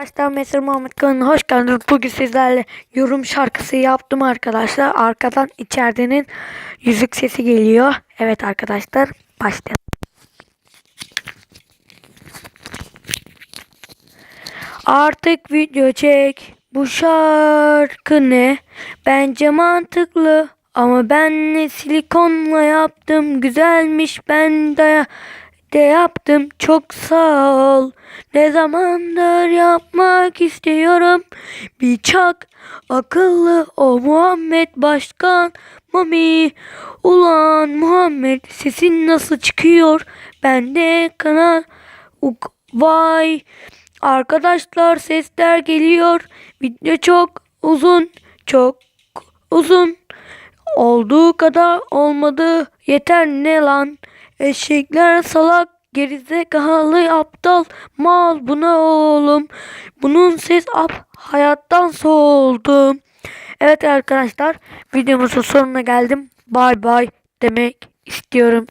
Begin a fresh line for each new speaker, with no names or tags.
Arkadaşlar Mesir Muhammed kanalına hoş geldiniz. Bugün sizlerle yorum şarkısı yaptım arkadaşlar. Arkadan içerinin yüzük sesi geliyor. Evet arkadaşlar başlayalım. Artık video çek. Bu şarkı ne? Bence mantıklı. Ama ben ne silikonla yaptım. Güzelmiş ben de, de yaptım. Çok sağ ol. Ne zamandır yapmak istiyorum. Bir çak akıllı o Muhammed Başkan. Mami ulan Muhammed sesin nasıl çıkıyor? Bende kanal Uk- vay Arkadaşlar sesler geliyor. Video çok uzun. Çok uzun. Olduğu kadar olmadı. Yeter ne lan? Eşekler salak. Gerizekalı aptal mal buna oğlum. Bunun ses ap hayattan soğudum. Evet arkadaşlar videomuzun sonuna geldim. Bay bay demek istiyorum.